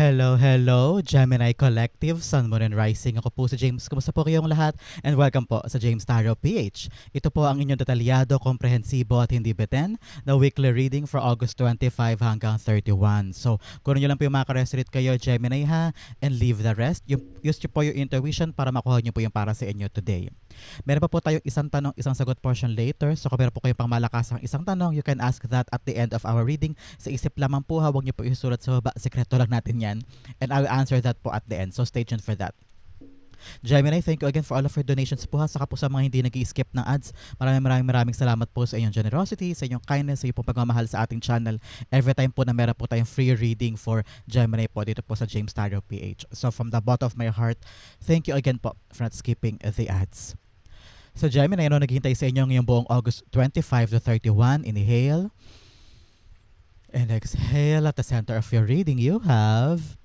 Hello, hello, Gemini Collective, Sun, Moon, and Rising. Ako po si James. Kumusta po kayong lahat? And welcome po sa James Tarot PH. Ito po ang inyong detalyado, komprehensibo at hindi beten na weekly reading for August 25 hanggang 31. So, kung nyo lang po yung makaresonate kayo, Gemini ha, and leave the rest. Yung, use po yung intuition para makuha nyo po yung para sa inyo today. Meron pa po tayong isang tanong, isang sagot portion later. So, kung meron po kayong pang malakas ang isang tanong, you can ask that at the end of our reading. Sa isip lamang po ha, huwag nyo po isulat sa baba. Sekreto lang natin yan. And I will answer that po at the end. So, stay tuned for that. Gemini, thank you again for all of your donations po ha. Saka po sa mga hindi nag skip ng ads. Maraming maraming maraming salamat po sa inyong generosity, sa inyong kindness, sa inyong pagmamahal sa ating channel. Every time po na meron po tayong free reading for Gemini po dito po sa James Tarot PH. So from the bottom of my heart, thank you again po for not skipping the ads. So Gemini, ano naghihintay sa inyo ngayong buong August 25 to 31? Inhale. And exhale at the center of your reading, you have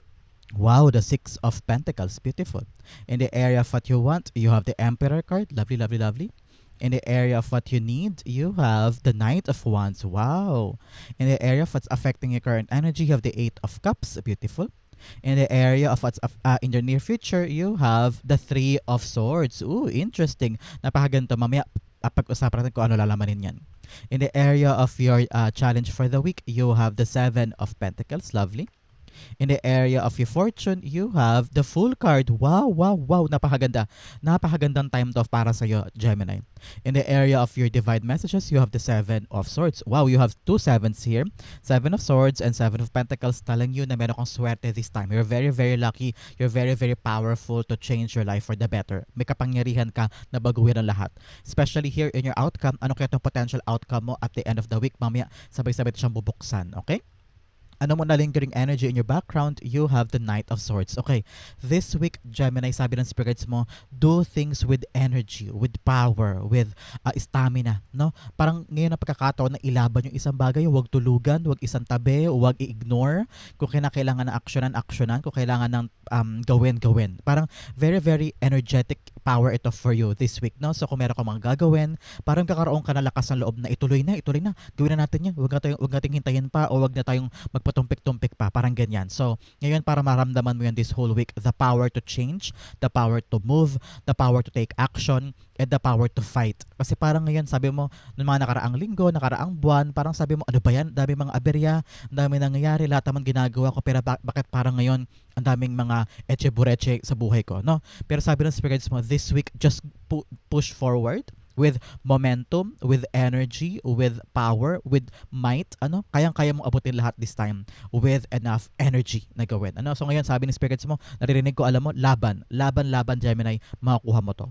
Wow, the Six of Pentacles. Beautiful. In the area of what you want, you have the Emperor card. Lovely, lovely, lovely. In the area of what you need, you have the Knight of Wands. Wow. In the area of what's affecting your current energy, you have the Eight of Cups. Beautiful. In the area of what's uh, in your near future, you have the Three of Swords. Ooh, interesting. Napakaganto. Mamaya, uh, pag-usapan natin kung ano lalamanin yan. In the area of your uh, challenge for the week, you have the Seven of Pentacles. Lovely. In the area of your fortune, you have the full card. Wow, wow, wow. Napakaganda. Napakagandang time to para sa iyo, Gemini. In the area of your divine messages, you have the Seven of Swords. Wow, you have two sevens here. Seven of Swords and Seven of Pentacles telling you na meron kang swerte this time. You're very, very lucky. You're very, very powerful to change your life for the better. May kapangyarihan ka na baguhin ang lahat. Especially here in your outcome, ano kaya itong potential outcome mo at the end of the week? Mamaya, sabay-sabay siyang bubuksan. Okay? Ano mo na lingering energy in your background, you have the Knight of Swords. Okay, this week, Gemini, sabi ng spirits mo, do things with energy, with power, with uh, stamina. No? Parang ngayon ang pagkakataon na ilaban yung isang bagay, huwag tulugan, huwag isang tabi, huwag i-ignore. Kung kinakailangan ng aksyonan, aksyonan. Kung kailangan ng um, gawin, gawin. Parang very, very energetic power ito for you this week. No? So kung meron ka mga gagawin, parang kakaroon ka na lakas ng loob na ituloy na, ituloy na. Gawin na natin yan. Huwag na tayong, huwag nating hintayin pa o huwag na tayong magpatumpik-tumpik pa. Parang ganyan. So ngayon para maramdaman mo yan this whole week, the power to change, the power to move, the power to take action, and the power to fight. Kasi parang ngayon sabi mo, nung mga nakaraang linggo, nakaraang buwan, parang sabi mo, ano ba yan? Dami mga aberya, dami nangyayari, lahat naman ginagawa ko, pero bak- bakit parang ngayon, ang daming mga eche bureche sa buhay ko, no? Pero sabi ng spirits mo, this week, just pu- push forward with momentum, with energy, with power, with might, ano, kayang-kaya mong abutin lahat this time with enough energy na gawin. Ano? So ngayon, sabi ng spirits mo, naririnig ko, alam mo, laban, laban, laban, Gemini, makukuha mo to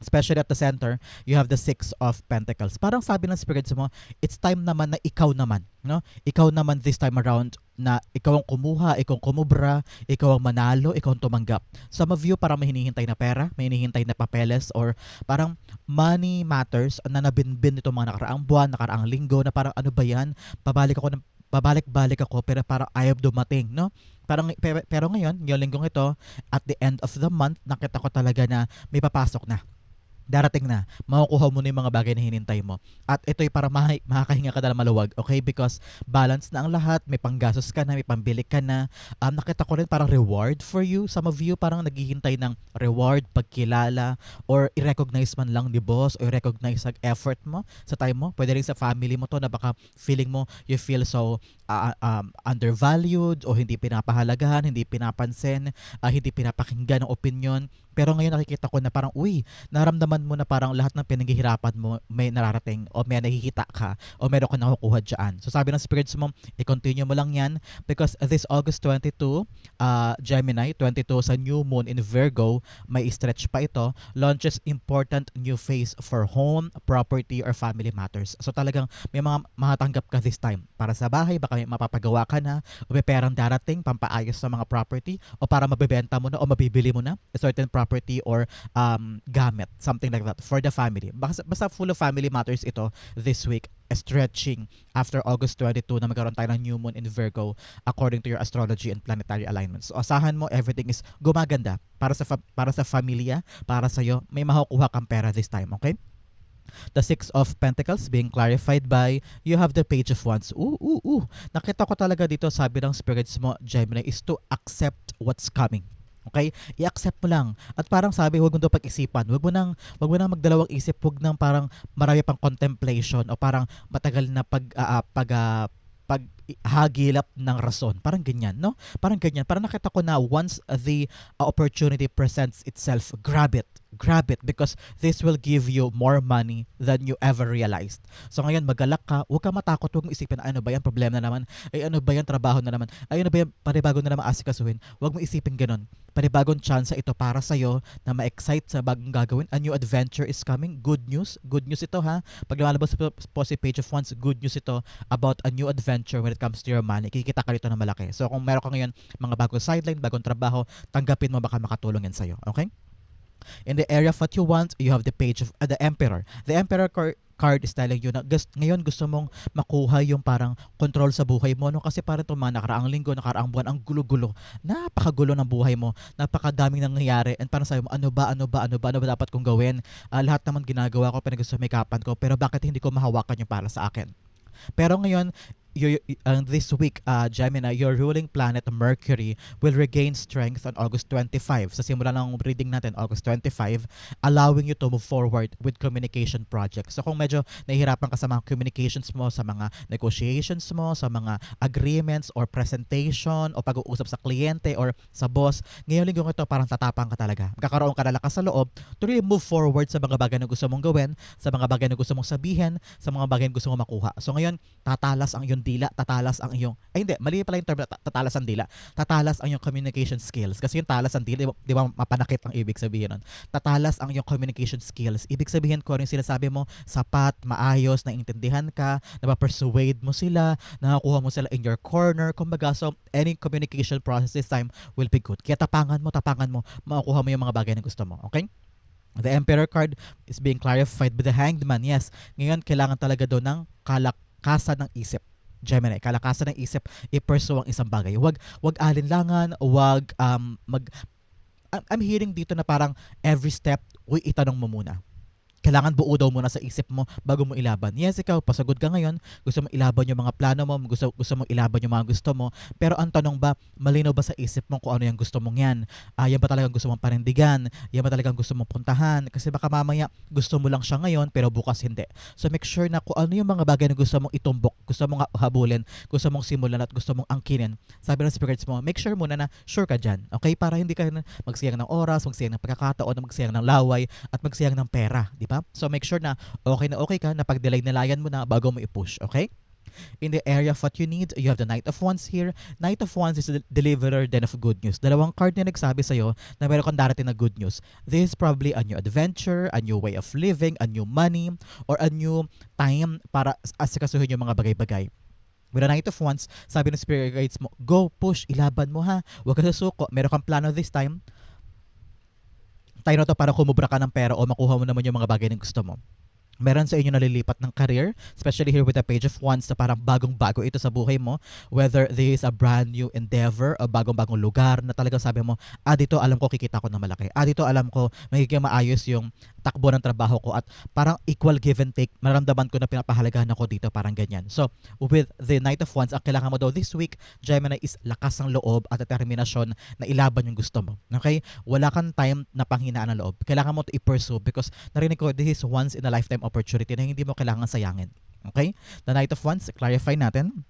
especially at the center, you have the Six of Pentacles. Parang sabi ng spirits mo, it's time naman na ikaw naman, no? Ikaw naman this time around na ikaw ang kumuha, ikaw ang kumubra, ikaw ang manalo, ikaw ang tumanggap. Some of you parang may hinihintay na pera, may hinihintay na papeles, or parang money matters na nabinbin nito mga nakaraang buwan, nakaraang linggo, na parang ano ba yan? Pabalik ako ng pabalik-balik ako pero parang ayaw dumating, no? Parang pero, pero ngayon, ngayong linggong ito, at the end of the month, nakita ko talaga na may papasok na darating na, makukuha mo na yung mga bagay na hinintay mo. At ito'y para ma- makakahinga ka na maluwag, okay? Because balance na ang lahat, may panggasos ka na, may pambili ka na. Um, nakita ko rin parang reward for you. Some of you parang naghihintay ng reward, pagkilala, or i-recognize man lang ni boss, or i-recognize ang effort mo sa time mo. Pwede rin sa family mo to na baka feeling mo, you feel so uh, um, undervalued, o hindi pinapahalagahan, hindi pinapansin, uh, hindi pinapakinggan ng opinion. Pero ngayon nakikita ko na parang, uy, naramdaman mo na parang lahat ng pinaghihirapan mo may nararating o may nakikita ka o meron ka nakukuha dyan. So sabi ng spirits mo, i-continue mo lang yan because this August 22, uh, Gemini, 22 sa new moon in Virgo, may stretch pa ito, launches important new phase for home, property, or family matters. So talagang may mga matanggap ka this time. Para sa bahay, baka may mapapagawa ka na, o may perang darating, pampaayos sa mga property, o para mabibenta mo na o mabibili mo na a certain property or um, gamit, something like that, for the family. Basta, basta full of family matters ito this week stretching after August 22 na magkaroon tayo ng new moon in Virgo according to your astrology and planetary alignments. So asahan mo everything is gumaganda para sa para sa familia, para sa iyo, may makukuha kang pera this time, okay? The Six of Pentacles being clarified by you have the Page of Wands. Ooh, ooh, ooh. Nakita ko talaga dito, sabi ng spirits mo, Gemini, is to accept what's coming. Okay? I-accept mo lang. At parang sabi, huwag mo daw pag-isipan. Huwag mo nang, huwag mo nang magdalawang isip. Huwag nang parang marami pang contemplation o parang matagal na pag, ah, ah, pag, ah, pag hagilap ng rason. Parang ganyan, no? Parang ganyan. Parang nakita ko na once the uh, opportunity presents itself, grab it. Grab it because this will give you more money than you ever realized. So ngayon, magalak ka, huwag ka matakot, huwag mo isipin, ano ba yan, problema na naman, ay ano ba yan, trabaho na naman, ay ano ba yan, panibago na naman asikasuhin. Huwag mo isipin ganun. Panibagong chance ito para sa'yo na ma-excite sa bagong gagawin. A new adventure is coming. Good news. Good news ito ha. Pag lumalabas po, po si Page of Wands, good news ito about a new adventure when it comes to your money. Kikita ka rito na malaki. So kung meron ka ngayon mga bagong sideline, bagong trabaho, tanggapin mo baka makatulong yan sa'yo. Okay? In the area of what you want, you have the page of uh, the emperor. The emperor card card is telling you na gus- ngayon gusto mong makuha yung parang control sa buhay mo no kasi parang itong mga nakaraang linggo, nakaraang buwan ang gulo-gulo. Napakagulo ng buhay mo. Napakadaming nangyayari and parang sabi mo ano ba, ano ba, ano ba, ano ba dapat kong gawin? Ah, lahat naman ginagawa ko, pinagsusumikapan ko, pero bakit hindi ko mahawakan yung para sa akin? Pero ngayon, you, uh, this week, uh, Gemini, your ruling planet Mercury will regain strength on August 25. Sa simula ng reading natin, August 25, allowing you to move forward with communication projects. So kung medyo nahihirapan ka sa mga communications mo, sa mga negotiations mo, sa mga agreements or presentation o pag-uusap sa kliyente or sa boss, ngayong linggo ito parang tatapang ka talaga. Magkakaroon ka na lakas sa loob to really move forward sa mga bagay na gusto mong gawin, sa mga bagay na gusto mong sabihin, sa mga bagay na gusto mong makuha. So ngayon, tatalas ang iyong dila, tatalas ang iyong, ay hindi, mali pala yung term, na ta- tatalas ang dila, tatalas ang iyong communication skills. Kasi yung talas ang dila, di ba, di ba mapanakit ang ibig sabihin nun? Tatalas ang iyong communication skills. Ibig sabihin ko ano yung sinasabi mo, sapat, maayos, naiintindihan ka, napapersuade mo sila, nakakuha mo sila in your corner. Kumbaga, so any communication process this time will be good. Kaya tapangan mo, tapangan mo, makukuha mo yung mga bagay na gusto mo. Okay? The Emperor card is being clarified with the Hanged Man. Yes, ngayon kailangan talaga doon ng kalakasan ng isip. Gemini, kalakasan ng isip i-pursue ang isang bagay. Wag wag alinlangan, wag um mag I'm hearing dito na parang every step, uy, itanong mo muna. Kailangan buo daw muna sa isip mo bago mo ilaban. Yes, ikaw, pasagod ka ngayon, gusto mo ilaban yung mga plano mo, gusto, gusto mo ilaban yung mga gusto mo, pero ang tanong ba, malinaw ba sa isip mo kung ano yung gusto mong yan? Ah, yan ba talagang gusto mong parindigan? Yan ba talagang gusto mong puntahan? Kasi baka mamaya gusto mo lang siya ngayon, pero bukas hindi. So make sure na kung ano yung mga bagay na gusto mong itumbok, gusto mong ha- habulin, gusto mong simulan at gusto mong angkinin. Sabi ng spirits mo, make sure muna na sure ka dyan. Okay? Para hindi ka na magsayang ng oras, magsayang ng pagkakataon, magsayang ng laway, at magsayang ng pera. Di ba? So make sure na okay na okay ka, na pag-delay na layan mo na bago mo i-push. Okay? In the area of what you need, you have the Knight of Wands here. Knight of Wands is the deliverer then of good news. Dalawang card na nagsabi sa'yo na meron kang darating na good news. This is probably a new adventure, a new way of living, a new money, or a new time para asikasuhin yung mga bagay-bagay. With the Knight of Wands, sabi ng Spirit Guides mo, go, push, ilaban mo ha. Huwag ka susuko. Meron kang plano this time. Tayo na to para kumubra ka ng pera o makuha mo naman yung mga bagay na gusto mo. Meron sa inyo nalilipat ng career, especially here with the page of wands na parang bagong-bago ito sa buhay mo, whether this is a brand new endeavor, o bagong-bagong lugar na talagang sabi mo, ah dito alam ko kikita ko na malaki, ah dito alam ko magiging maayos yung takbo ng trabaho ko at parang equal give and take, maramdaman ko na pinapahalagahan ako dito, parang ganyan. So, with the Knight of Wands, ang kailangan mo daw this week, Gemini, is lakas ng loob at determinasyon na ilaban yung gusto mo. Okay? Wala kang time na panghinaan ng loob. Kailangan mo to i-pursue because narinig ko, this is once in a lifetime opportunity na hindi mo kailangan sayangin. Okay? The Knight of Wands, clarify natin.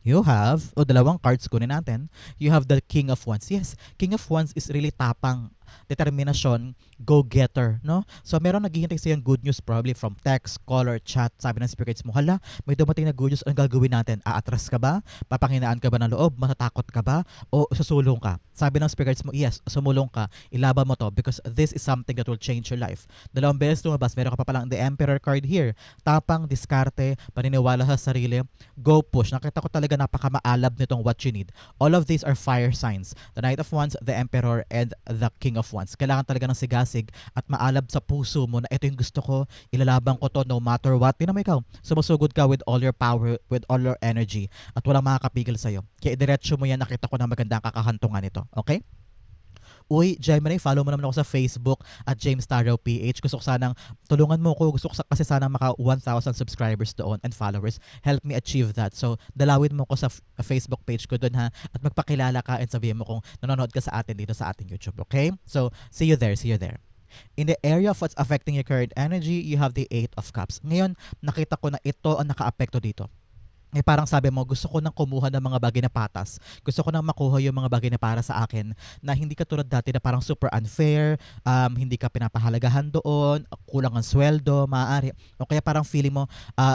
You have, o dalawang cards kunin natin, you have the King of Wands. Yes, King of Wands is really tapang, determinasyon, go-getter, no? So, meron naghihintay sa yung good news probably from text, caller, chat, sabi ng spirits mo, hala, may dumating na good news, anong gagawin natin? Aatras ka ba? Papanghinaan ka ba ng loob? Matatakot ka ba? O susulong ka? Sabi ng spirits mo, yes, sumulong ka, ilaban mo to because this is something that will change your life. Dalawang beses lumabas, meron ka pa palang the Emperor card here. Tapang, diskarte, paniniwala sa sarili, go push. Nakita ko talaga napakamaalab nitong what you need. All of these are fire signs. The Knight of Wands, the Emperor, and the King of Wands. Kailangan talaga ng sigasig at maalab sa puso mo na ito yung gusto ko, ilalaban ko to no matter what. Tinan mo ikaw, sumusugod ka with all your power, with all your energy at walang makakapigil sa'yo. Kaya idiretso mo yan, nakita ko na maganda ang kakahantungan nito. Okay? Uy, Gemini, follow mo naman ako sa Facebook at James Taro PH. Gusto ko sanang tulungan mo ko. Gusto ko kasi sanang maka 1,000 subscribers doon and followers. Help me achieve that. So, dalawin mo ko sa f- Facebook page ko doon ha at magpakilala ka and sabihin mo kung nanonood ka sa atin dito sa ating YouTube, okay? So, see you there, see you there. In the area of what's affecting your current energy, you have the Eight of Cups. Ngayon, nakita ko na ito ang naka-apekto dito. Eh parang sabi mo, gusto ko nang kumuha ng mga bagay na patas. Gusto ko nang makuha yung mga bagay na para sa akin na hindi ka tulad dati na parang super unfair, um, hindi ka pinapahalagahan doon, kulang ang sweldo, maaari. O kaya parang feeling mo, ah,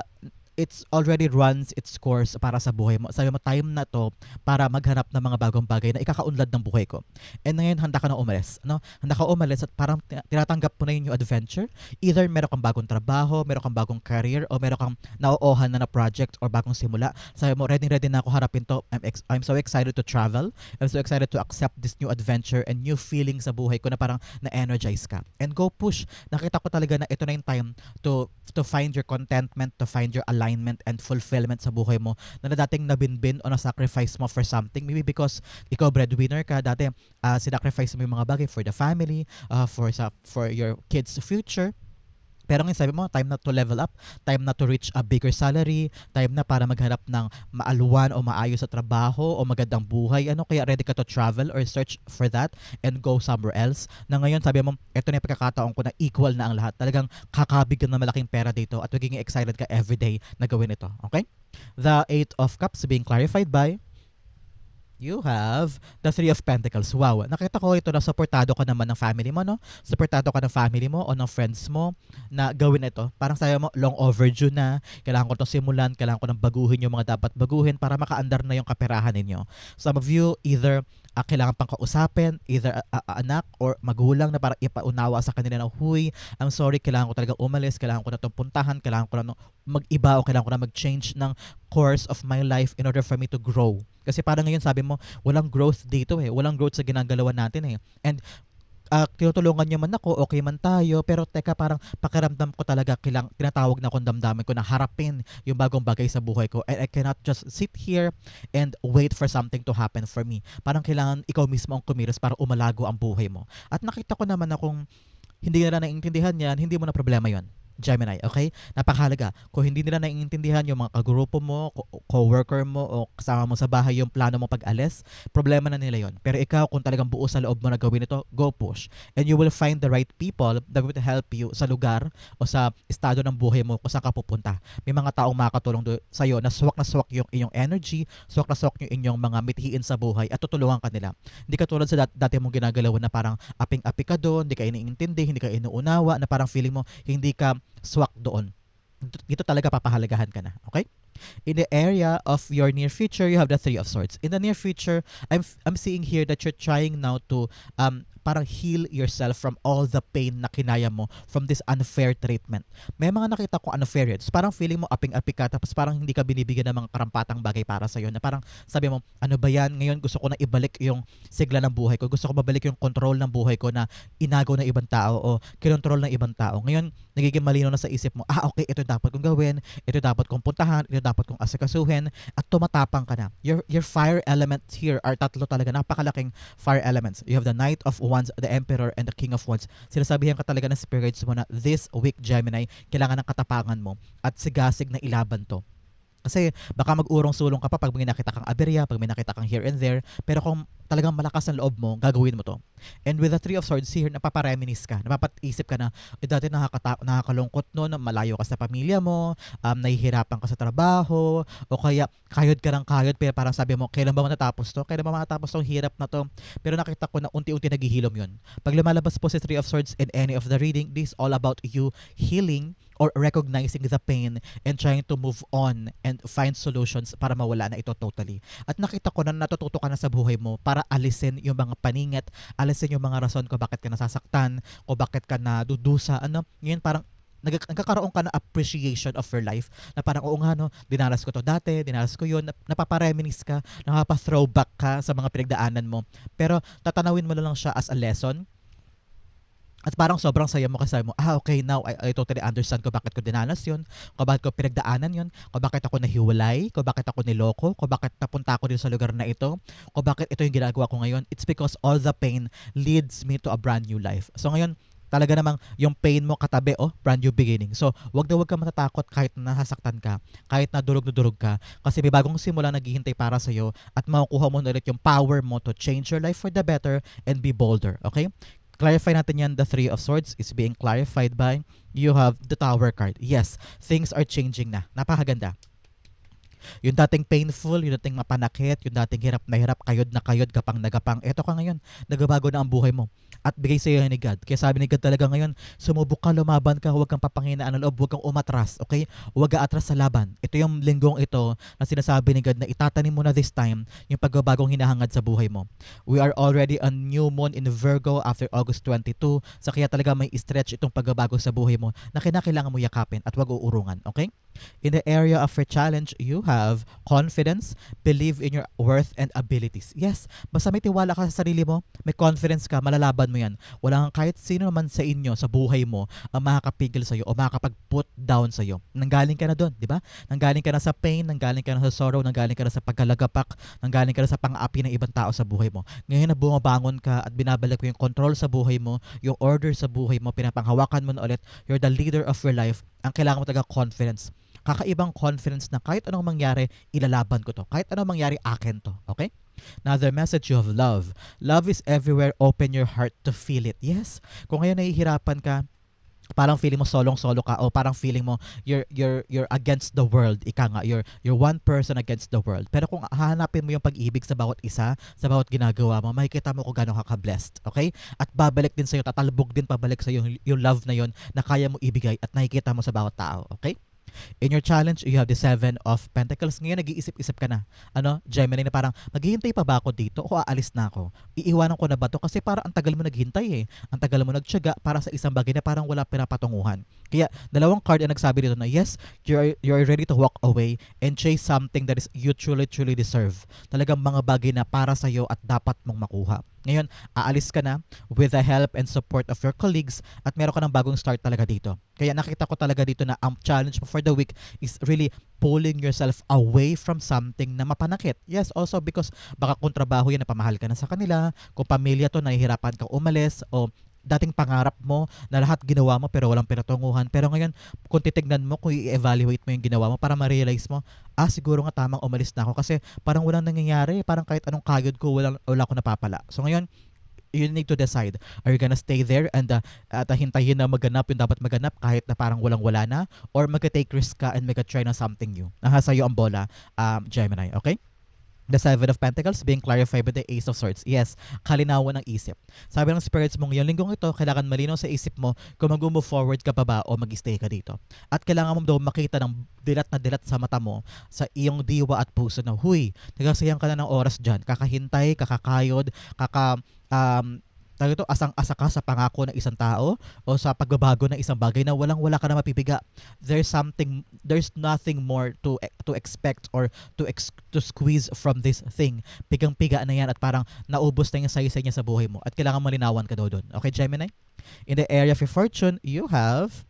it's already runs its course para sa buhay mo. Sabi mo, time na to para maghanap ng mga bagong bagay na ikakaunlad ng buhay ko. And ngayon, handa ka na umalis. No? Handa ka umalis at parang tina- tinatanggap mo na yung new adventure. Either meron kang bagong trabaho, meron kang bagong career, o meron kang nauohan na na project or bagong simula. Sabi mo, ready ready na ako harapin to. I'm, ex- I'm so excited to travel. I'm so excited to accept this new adventure and new feeling sa buhay ko na parang na-energize ka. And go push. Nakita ko talaga na ito na yung time to to find your contentment, to find your alignment and fulfillment sa buhay mo na dating nabinbin o na-sacrifice mo for something. Maybe because ikaw breadwinner ka, dati uh, sinacrifice mo yung mga bagay for the family, uh, for sa for your kids' future. Pero ngayon sabi mo, time na to level up, time na to reach a bigger salary, time na para maghanap ng maaluwan o maayos sa trabaho o magandang buhay. Ano kaya ready ka to travel or search for that and go somewhere else? Na ngayon sabi mo, ito na yung pagkakataon ko na equal na ang lahat. Talagang kakabigyan ng malaking pera dito at magiging excited ka everyday na gawin ito. Okay? The Eight of Cups being clarified by You have the Three of Pentacles. Wow. Nakita ko ito na supportado ka naman ng family mo, no? Supportado ka ng family mo o ng friends mo na gawin ito. Parang sabi mo, long overdue na. Kailangan ko itong simulan. Kailangan ko nang baguhin yung mga dapat baguhin para makaandar na yung kaperahan ninyo. Some of you, either ah, kailangan pang kausapin, either a- a- anak or magulang na para ipaunawa sa kanila na, huy, I'm sorry, kailangan ko talaga umalis, kailangan ko na itong puntahan, kailangan ko na mag-iba o kailangan ko na mag-change ng course of my life in order for me to grow. Kasi parang ngayon sabi mo, walang growth dito eh. Walang growth sa ginagalawan natin eh. And uh, tinutulungan niyo man ako, okay man tayo, pero teka parang pakiramdam ko talaga kilang tinatawag na akong damdamin ko na harapin yung bagong bagay sa buhay ko. And I cannot just sit here and wait for something to happen for me. Parang kailangan ikaw mismo ang kumilos para umalago ang buhay mo. At nakita ko naman na kung hindi nila naiintindihan yan, hindi mo na problema yon Gemini, okay? Napakahalaga. Kung hindi nila naiintindihan yung mga kagrupo mo, co-worker mo, o kasama mo sa bahay yung plano mo pag-alis, problema na nila yon. Pero ikaw, kung talagang buo sa loob mo na gawin ito, go push. And you will find the right people that will help you sa lugar o sa estado ng buhay mo kung saan ka pupunta. May mga taong makakatulong do- sa'yo na swak na swak yung inyong energy, swak na swak yung inyong mga mithiin sa buhay at tutulungan ka nila. Hindi ka tulad sa dat- dati mong ginagalawan na parang aping-api ka doon, hindi ka iniintindi, hindi ka inuunawa, na parang feeling mo hindi ka swak doon. Dito- talaga papahalagahan ka na. Okay? In the area of your near future, you have the Three of Swords. In the near future, I'm I'm seeing here that you're trying now to um parang heal yourself from all the pain na kinaya mo from this unfair treatment. May mga nakita ko unfair yun. Parang feeling mo aping-api ka tapos parang hindi ka binibigyan ng mga karampatang bagay para sa'yo na parang sabi mo, ano ba yan? Ngayon gusto ko na ibalik yung sigla ng buhay ko. Gusto ko mabalik yung control ng buhay ko na inagaw ng ibang tao o kinontrol ng ibang tao. Ngayon, nagiging malino na sa isip mo, ah okay, ito dapat kong gawin, ito dapat kong puntahan, ito dapat kong asikasuhin, at tumatapang ka na. Your, your fire elements here are tatlo talaga, napakalaking fire elements. You have the Knight of Wands, the Emperor, and the King of Wands. Sinasabihan ka talaga ng spirits mo na this week, Gemini, kailangan ng katapangan mo at sigasig na ilaban to. Kasi baka mag-urong-sulong ka pa pag may nakita kang aberya, pag may nakita kang here and there, pero kung talagang malakas ang loob mo, gagawin mo to. And with the Three of Swords here, napapareminis ka, napapaisip ka na, eh, dati nakakata- nakakalungkot no, na malayo ka sa pamilya mo, um, nahihirapan ka sa trabaho, o kaya kayod ka ng kayod, pero parang sabi mo, kailan ba matatapos to? Kailan ba matatapos tong hirap na to? Pero nakita ko na unti-unti naghihilom yun. Pag lumalabas po si Three of Swords in any of the reading, this is all about you healing or recognizing the pain and trying to move on and find solutions para mawala na ito totally. At nakita ko na natututo ka na sa buhay mo para alisin yung mga paningit, alisin yung mga rason kung bakit ka nasasaktan, o bakit ka nadudusa, ano, ngayon parang nag- nagkakaroon ka na appreciation of your life na parang oo nga no, dinaras ko to dati, dinaras ko yun, nap- napapareminis ka, napapa-throwback ka sa mga pinagdaanan mo. Pero tatanawin mo na lang siya as a lesson At parang sobrang saya mo kasi mo, ah okay, now I, I totally understand ko bakit ko dinanas yun, kung bakit ko pinagdaanan yun, kung bakit ako nahiwalay, kung bakit ako niloko, kung bakit napunta ako dito sa lugar na ito, kung bakit ito yung ginagawa ko ngayon. It's because all the pain leads me to a brand new life. So ngayon, talaga namang yung pain mo katabi, oh, brand new beginning. So, wag na wag ka matatakot kahit na nasasaktan ka, kahit na durog na durog ka, kasi may bagong simula naghihintay para sa'yo at makukuha mo na ulit yung power mo to change your life for the better and be bolder, okay? Clarify natin yan, the Three of Swords is being clarified by you have the Tower card. Yes, things are changing na. Napakaganda. Yung dating painful, yung dating mapanakit, yung dating hirap na hirap, kayod na kayod, gapang na gapang, eto ka ngayon, nagbabago na ang buhay mo. At bigay sa iyo ni God. Kaya sabi ni God talaga ngayon, sumubok ka, lumaban ka, huwag kang papanginaan ng loob, huwag kang umatras, okay? Huwag ka atras sa laban. Ito yung linggong ito na sinasabi ni God na itatanim mo na this time yung pagbabagong hinahangad sa buhay mo. We are already a new moon in Virgo after August 22, sa kaya talaga may stretch itong pagbabago sa buhay mo na kinakailangan mo yakapin at wag uurungan, okay? In the area of your challenge, you have confidence, believe in your worth and abilities. Yes, basta may tiwala ka sa sarili mo, may confidence ka, malalaban mo yan. Wala kang kahit sino naman sa inyo, sa buhay mo, ang makakapigil sa'yo o makakapag-put down sa'yo. Nanggaling ka na doon, di ba? Nanggaling ka na sa pain, nanggaling ka na sa sorrow, nanggaling ka na sa pagkalagapak, nanggaling ka na sa pang-api ng ibang tao sa buhay mo. Ngayon na bumabangon ka at binabalik mo yung control sa buhay mo, yung order sa buhay mo, pinapanghawakan mo na ulit, you're the leader of your life, ang kailangan mo talaga confidence kakaibang confidence na kahit anong mangyari, ilalaban ko to. Kahit anong mangyari, akin to. Okay? Another message have love. Love is everywhere. Open your heart to feel it. Yes. Kung ngayon nahihirapan ka, parang feeling mo solong-solo ka o parang feeling mo you're you're you're against the world ika nga you're you're one person against the world pero kung hahanapin mo yung pag-ibig sa bawat isa sa bawat ginagawa mo makikita mo kung gaano ka ka-blessed okay at babalik din sa iyo tatalbog din pabalik sa yung, yung love na yon na kaya mo ibigay at nakikita mo sa bawat tao okay In your challenge, you have the Seven of Pentacles. Ngayon, nag-iisip-isip ka na. Ano, Gemini, na parang, maghihintay pa ba ako dito o aalis na ako? Iiwanan ko na ba to? Kasi parang ang tagal mo naghintay eh. Ang tagal mo nagtyaga para sa isang bagay na parang wala pinapatunguhan. Kaya, dalawang card ang nagsabi dito na, yes, you're, you're ready to walk away and chase something that is you truly, truly deserve. Talagang mga bagay na para sa'yo at dapat mong makuha. Ngayon, aalis ka na with the help and support of your colleagues at meron ka ng bagong start talaga dito. Kaya nakita ko talaga dito na ang challenge mo for the week is really pulling yourself away from something na mapanakit. Yes, also because baka kung trabaho yan, napamahal ka na sa kanila, kung pamilya to, nahihirapan ka umalis, o dating pangarap mo na lahat ginawa mo pero walang pinatunguhan. Pero ngayon, kung titignan mo, kung i-evaluate mo yung ginawa mo para ma-realize mo, ah, siguro nga tamang umalis na ako kasi parang walang nangyayari. Parang kahit anong kagod ko, walang, wala ko napapala. So ngayon, you need to decide. Are you gonna stay there and uh, at hintayin na maganap yung dapat maganap kahit na parang walang-wala na? Or mag-take risk ka and mag-try na something new? Nasa sa'yo ang bola, um, Gemini. Okay? The Seven of Pentacles being clarified by the Ace of Swords. Yes, kalinawan ng isip. Sabi ng spirits mong yung linggong ito, kailangan malinaw sa isip mo kung mag-move forward ka pa ba o mag-stay ka dito. At kailangan mo daw makita ng dilat na dilat sa mata mo sa iyong diwa at puso na, huy, nagasayang ka na ng oras dyan. Kakahintay, kakakayod, kaka um, tayo ito, asang-asa ka sa pangako ng isang tao o sa pagbabago ng isang bagay na walang-wala ka na mapipiga. There's something, there's nothing more to to expect or to ex, to squeeze from this thing. Pigang-piga na yan at parang naubos na yung sayo-sayo niya sa buhay mo at kailangan malinawan ka daw doon. Okay, Gemini? In the area of your fortune, you have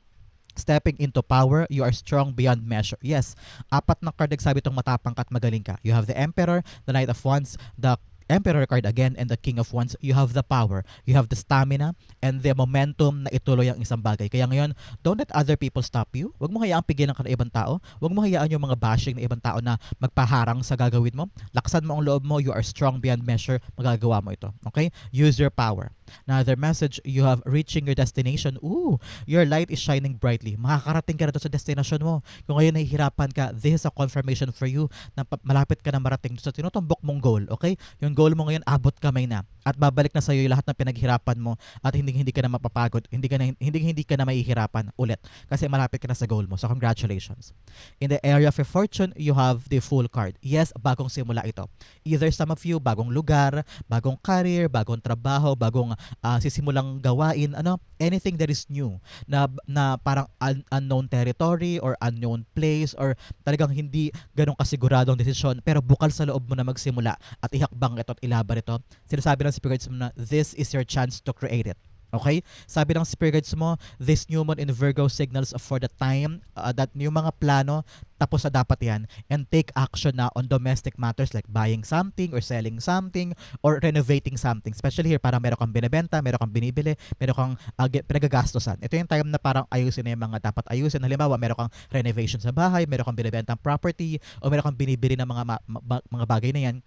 stepping into power, you are strong beyond measure. Yes, apat na card nagsabi itong matapang ka at magaling ka. You have the Emperor, the Knight of Wands, the Emperor card again and the King of Wands, you have the power, you have the stamina, and the momentum na ituloy ang isang bagay. Kaya ngayon, don't let other people stop you. Huwag mo hayaang pigilan ka ng ibang tao. Huwag mo hayaan yung mga bashing ng ibang tao na magpaharang sa gagawin mo. Laksan mo ang loob mo, you are strong beyond measure, magagawa mo ito. Okay? Use your power. Another message, you have reaching your destination. Ooh, your light is shining brightly. Makakarating ka na sa destination mo. Kung ngayon nahihirapan ka, this is a confirmation for you na malapit ka na marating sa tinutumbok mong goal. Okay? Yung goal mo ngayon, abot kamay na. At babalik na sa iyo lahat ng pinaghirapan mo at hindi hindi ka na mapapagod, hindi ka na hindi hindi ka na mahihirapan ulit kasi malapit ka na sa goal mo. So congratulations. In the area of your fortune, you have the full card. Yes, bagong simula ito. Either some of you bagong lugar, bagong career, bagong trabaho, bagong uh, sisimulang gawain, ano, anything that is new na na parang un- unknown territory or unknown place or talagang hindi ganong kasiguradong desisyon pero bukal sa loob mo na magsimula at ihakbang ito at ilaban ito. Sinasabi ng spirits mo na this is your chance to create it. Okay? Sabi ng spirit mo, this new moon in Virgo signals for the time uh, that yung mga plano tapos na dapat yan and take action na on domestic matters like buying something or selling something or renovating something. Especially here, parang meron kang binibenta, meron kang binibili, meron kang uh, pinagagastosan. Ito yung time na parang ayusin na yung mga dapat ayusin. Halimbawa, meron kang renovation sa bahay, meron kang binibentang property, o meron kang binibili ng mga, ma- ma- mga bagay na yan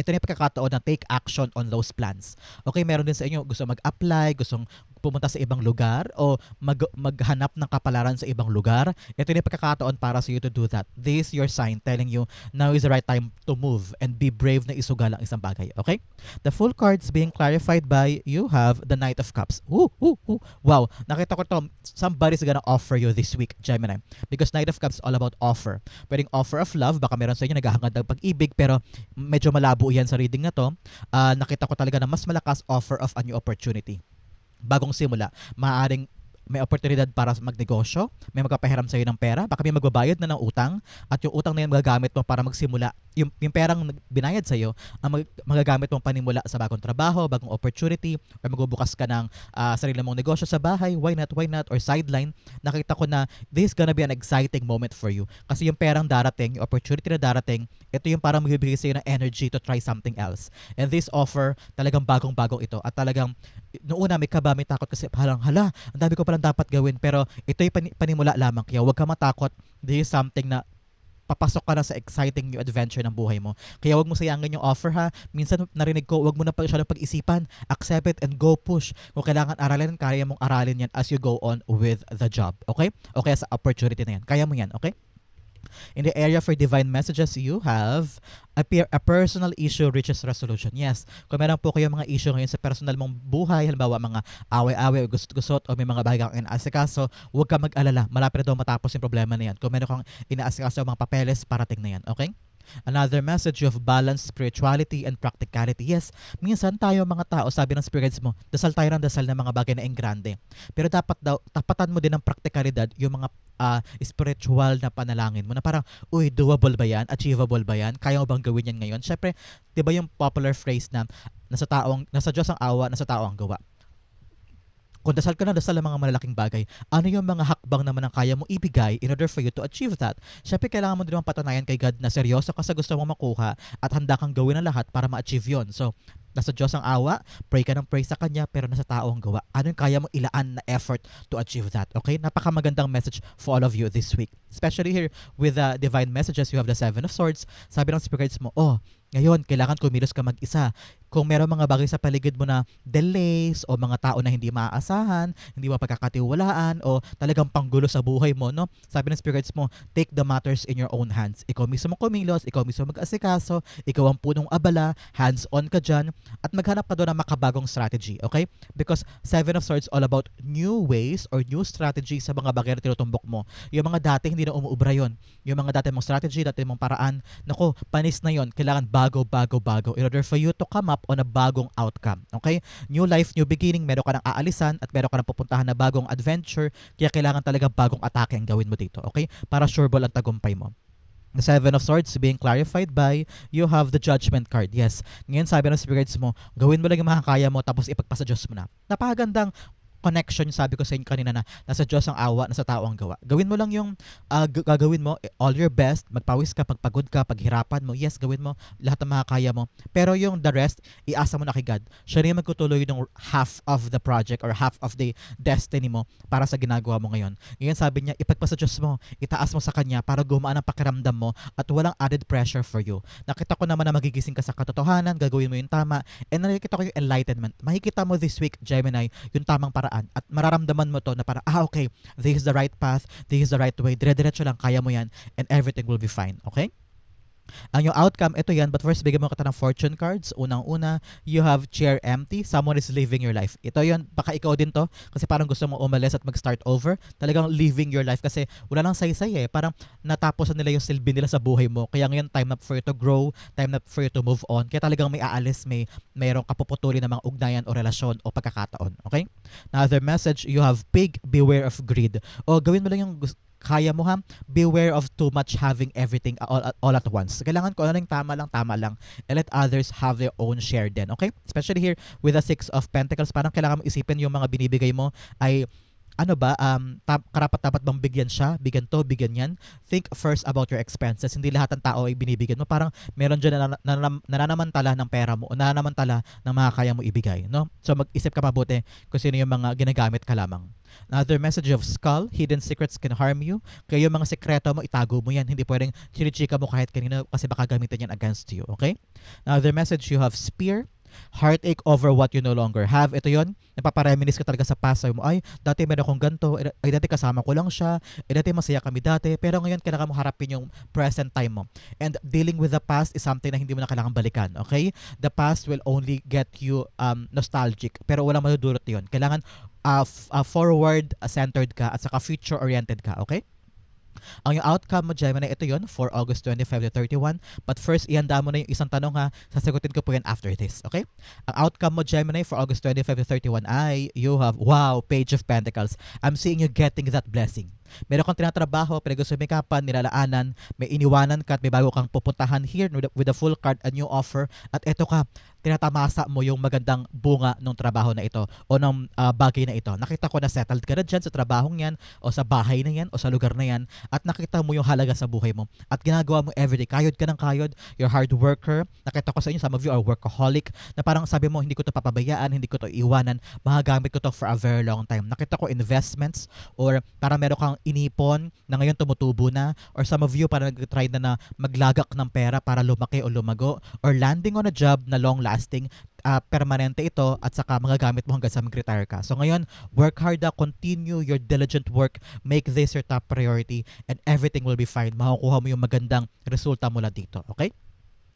ito na yung pagkakataon na take action on those plans. Okay, meron din sa inyo gusto mag-apply, gustong pumunta sa ibang lugar o mag, maghanap ng kapalaran sa ibang lugar. Ito yung pagkakataon para sa you to do that. This is your sign telling you now is the right time to move and be brave na isugal ang isang bagay. Okay? The full cards being clarified by you have the Knight of Cups. Ooh, ooh, ooh. Wow, nakita ko to. Somebody's gonna offer you this week, Gemini. Because Knight of Cups all about offer. Pwedeng offer of love, baka meron sa inyo naghahangad ng pag-ibig pero medyo malabo yan sa reading na to. Uh, nakita ko talaga na mas malakas offer of a new opportunity bagong simula, maaaring may oportunidad para magnegosyo, may magpapahiram sa iyo ng pera, baka may magbabayad na ng utang at yung utang na yun magagamit mo para magsimula. Yung, yung perang binayad sa iyo, ang mag, magagamit mong panimula sa bagong trabaho, bagong opportunity, or magbubukas ka ng uh, sarili mong negosyo sa bahay, why not, why not, or sideline, nakita ko na this is gonna be an exciting moment for you. Kasi yung perang darating, yung opportunity na darating, ito yung parang magbibigay sa iyo ng energy to try something else. And this offer, talagang bagong-bagong ito. At talagang, noong una may kaba, may takot kasi parang, hala, ang dami ko palang dapat gawin. Pero ito yung panimula lamang. Kaya huwag ka matakot. This is something na papasok ka na sa exciting new adventure ng buhay mo. Kaya wag mo sayangin yung offer ha. Minsan narinig ko, wag mo na siya pag-isipan. Accept it and go push. Kung kailangan aralin, kaya mong aralin yan as you go on with the job. Okay? O kaya sa opportunity na yan. Kaya mo yan. Okay? In the area for divine messages, you have a, a personal issue reaches resolution. Yes, kung meron po kayo mga issue ngayon sa personal mong buhay, halimbawa mga away-away o gusot-gusot o may mga bagay kang inaasikaso, huwag ka mag-alala. Malapit na daw matapos yung problema na yan. Kung meron kang inaasikaso mga papeles, parating na yan. Okay? Another message of balance, spirituality, and practicality. Yes, minsan tayo mga tao, sabi ng spirits mo, dasal tayo ng dasal ng mga bagay na engrande. Pero dapat daw, tapatan mo din ng practicalidad yung mga uh, spiritual na panalangin mo na parang, uy, doable ba yan? Achievable ba yan? Kaya mo bang gawin yan ngayon? Siyempre, di ba yung popular phrase na nasa taong, nasa Diyos ang awa, nasa tao ang gawa kung dasal ka na dasal ng mga malalaking bagay, ano yung mga hakbang naman ang kaya mo ibigay in order for you to achieve that? Siyempre, kailangan mo din naman patanayan kay God na seryoso ka sa gusto mong makuha at handa kang gawin ang lahat para ma-achieve yon. So, nasa Diyos ang awa, pray ka ng pray sa Kanya, pero nasa tao ang gawa. Ano yung kaya mo ilaan na effort to achieve that? Okay? Napakamagandang message for all of you this week. Especially here with the divine messages, you have the Seven of Swords. Sabi ng spirits mo, oh, ngayon, kailangan kumilos ka mag-isa. Kung meron mga bagay sa paligid mo na delays o mga tao na hindi maaasahan, hindi mo pagkakatiwalaan o talagang panggulo sa buhay mo, no? Sabi ng spirits mo, take the matters in your own hands. Ikaw mismo kumilos, ikaw mismo mag-asikaso, ikaw ang punong abala, hands-on ka dyan, at maghanap ka doon ng makabagong strategy, okay? Because Seven of Swords all about new ways or new strategy sa mga bagay na tinutumbok mo. Yung mga dati hindi na umuubra yon. Yung mga dati mong strategy, dati mong paraan, nako, panis na yon. Kailangan bago, bago, bago in order for you to come up on a bagong outcome. Okay? New life, new beginning, meron ka ng aalisan at meron ka ng pupuntahan na bagong adventure, kaya kailangan talaga bagong atake ang gawin mo dito. Okay? Para sure ball ang tagumpay mo. The Seven of Swords being clarified by you have the Judgment card. Yes. Ngayon sabi ng spirits mo, gawin mo lang yung makakaya mo tapos ipagpasa Diyos mo na. Napakagandang connection, sabi ko sa inyo kanina na nasa Diyos ang awa, nasa tao ang gawa. Gawin mo lang yung uh, gagawin mo, all your best, magpawis ka, pagpagod ka, paghirapan mo, yes, gawin mo lahat ng makakaya mo. Pero yung the rest, iasa mo na kay God. Siya rin magkutuloy ng half of the project or half of the destiny mo para sa ginagawa mo ngayon. Ngayon sabi niya, ipagpasa Diyos mo, itaas mo sa Kanya para gumaan ang pakiramdam mo at walang added pressure for you. Nakita ko naman na magigising ka sa katotohanan, gagawin mo yung tama, and nakikita ko yung enlightenment. Makikita mo this week, Gemini, yung tamang para paraan at mararamdaman mo to na parang, ah, okay, this is the right path, this is the right way, dire-diretso lang, kaya mo yan, and everything will be fine, okay? Ang yung outcome, ito yan. But first, bigyan mo kita ng fortune cards. Unang-una, you have chair empty. Someone is living your life. Ito yon Baka ikaw din to. Kasi parang gusto mo umalis at mag-start over. Talagang living your life. Kasi wala nang saysay eh. Parang natapos na nila yung silbi nila sa buhay mo. Kaya ngayon, time na for you to grow. Time na for you to move on. Kaya talagang may aalis, may mayroong kapuputuli ng mga ugnayan o relasyon o pagkakataon. Okay? Another message, you have pig, beware of greed. O gawin mo lang yung kaya mo ha, beware of too much having everything all, all at once. Kailangan ko ano yung tama lang, tama lang. And let others have their own share din, okay? Especially here with the Six of Pentacles, parang kailangan mo isipin yung mga binibigay mo ay ano ba, um, tap, karapat dapat bang bigyan siya, bigyan to, bigyan yan. Think first about your expenses. Hindi lahat ng tao ay binibigyan mo. Parang meron dyan na, na, na, nananamantala ng pera mo o nananamantala ng mga kaya mo ibigay. No? So mag-isip ka mabuti kung sino yung mga ginagamit ka lamang. Another message of skull, hidden secrets can harm you. Kaya yung mga sekreto mo, itago mo yan. Hindi pwedeng chinichika mo kahit kanina kasi baka gamitin yan against you. Okay? Another message, you have spear. Heartache over what you no longer have. Ito yon napapareminis ka talaga sa past. Mo, ay, dati meron akong ganito, eh, ay, dati kasama ko lang siya, ay, dati masaya kami dati, pero ngayon kailangan mo harapin yung present time mo. And dealing with the past is something na hindi mo na kailangan balikan, okay? The past will only get you um, nostalgic, pero walang madudulot yun. Kailangan uh, f- uh, forward-centered ka at saka future-oriented ka, okay? Ang yung outcome mo, Gemini, ito yon for August 25 to 31. But first, ihanda mo na yung isang tanong ha. Sasagutin ko po yan after this. Okay? Ang outcome mo, Gemini, for August 25 to 31 ay you have, wow, Page of Pentacles. I'm seeing you getting that blessing. Meron kang tinatrabaho, pinagusumikapan, nilalaanan, may iniwanan ka at may bago kang pupuntahan here with a, full card, a new offer. At eto ka, tinatamasa mo yung magandang bunga ng trabaho na ito o ng uh, bagay na ito. Nakita ko na settled ka na dyan sa trabahong yan o sa bahay na yan o sa lugar na yan at nakita mo yung halaga sa buhay mo at ginagawa mo everyday. Kayod ka ng kayod, you're hard worker. Nakita ko sa inyo, some of you are workaholic na parang sabi mo, hindi ko to papabayaan, hindi ko to iwanan, magagamit ko to for a very long time. Nakita ko investments or para meron kang inipon na ngayon tumutubo na or some of you para nag-try na na maglagak ng pera para lumaki o lumago or landing on a job na long lasting uh, permanente ito at saka magagamit mo hanggang sa mag-retire ka. So ngayon, work hard na, continue your diligent work, make this your top priority and everything will be fine. Makukuha mo yung magandang resulta mula dito. Okay?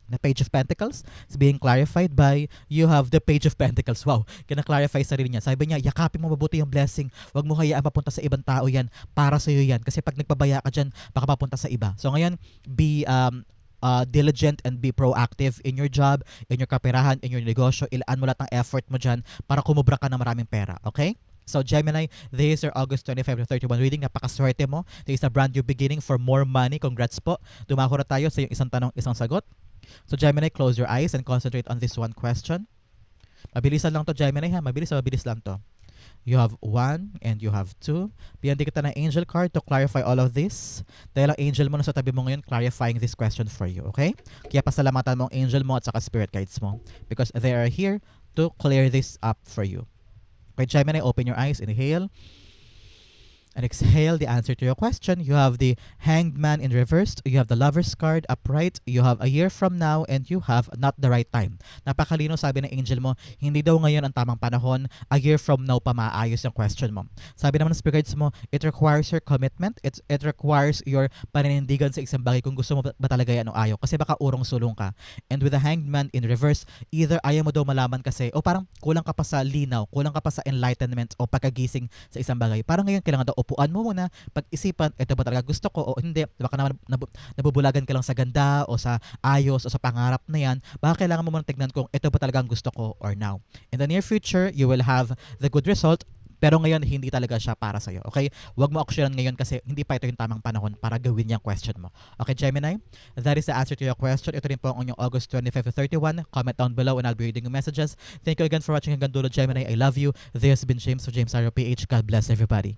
Na Page of Pentacles is being clarified by you have the Page of Pentacles. Wow, kina-clarify sarili niya. Sabi niya, yakapin mo mabuti yung blessing. Huwag mo hayaan mapunta sa ibang tao yan. Para sa iyo yan. Kasi pag nagpabaya ka dyan, baka mapunta sa iba. So ngayon, be um, uh, diligent and be proactive in your job, in your kaperahan, in your negosyo. Ilaan mo lahat ng effort mo dyan para kumubra ka ng maraming pera. Okay? So Gemini, this is your August 25 to 31 reading. Napakaswerte mo. This is a brand new beginning for more money. Congrats po. Dumako na tayo sa yung isang tanong, isang sagot. So Gemini, close your eyes and concentrate on this one question. Mabilisan lang to Gemini ha. Mabilis mabilis lang to. You have one and you have two. Bigyan din kita ng angel card to clarify all of this. Dahil ang angel mo na sa tabi mo ngayon clarifying this question for you, okay? Kaya pasalamatan mo ang angel mo at saka spirit guides mo because they are here to clear this up for you. Okay, Gemini, open your eyes, inhale. And exhale the answer to your question. You have the Hanged Man in reversed. You have the Lover's card upright. You have a year from now and you have not the right time. Napakalino sabi ng angel mo, hindi daw ngayon ang tamang panahon. A year from now pa maayos yung question mo. Sabi naman ng spirits mo, it requires your commitment. It, it requires your paninindigan sa isang bagay kung gusto mo ba, talaga yan o ayaw. Kasi baka urong-sulong ka. And with the Hanged Man in reverse, either ayaw mo daw malaman kasi o parang kulang ka pa sa linaw, kulang ka pa sa enlightenment o pagkagising sa isang bagay. Parang ngayon kailangan daw upuan mo muna, pag-isipan, ito ba talaga gusto ko o hindi. Baka naman nab- nabubulagan ka lang sa ganda o sa ayos o sa pangarap na yan. Baka kailangan mo muna tignan kung ito ba talaga ang gusto ko or now. In the near future, you will have the good result pero ngayon, hindi talaga siya para sa'yo. Okay? Huwag mo aksyonan ngayon kasi hindi pa ito yung tamang panahon para gawin yung question mo. Okay, Gemini? That is the answer to your question. Ito rin po ang inyong August 25 to 31. Comment down below and I'll be reading your messages. Thank you again for watching hanggang dulo, Gemini. I love you. This has been James for James Arrow PH. God bless everybody.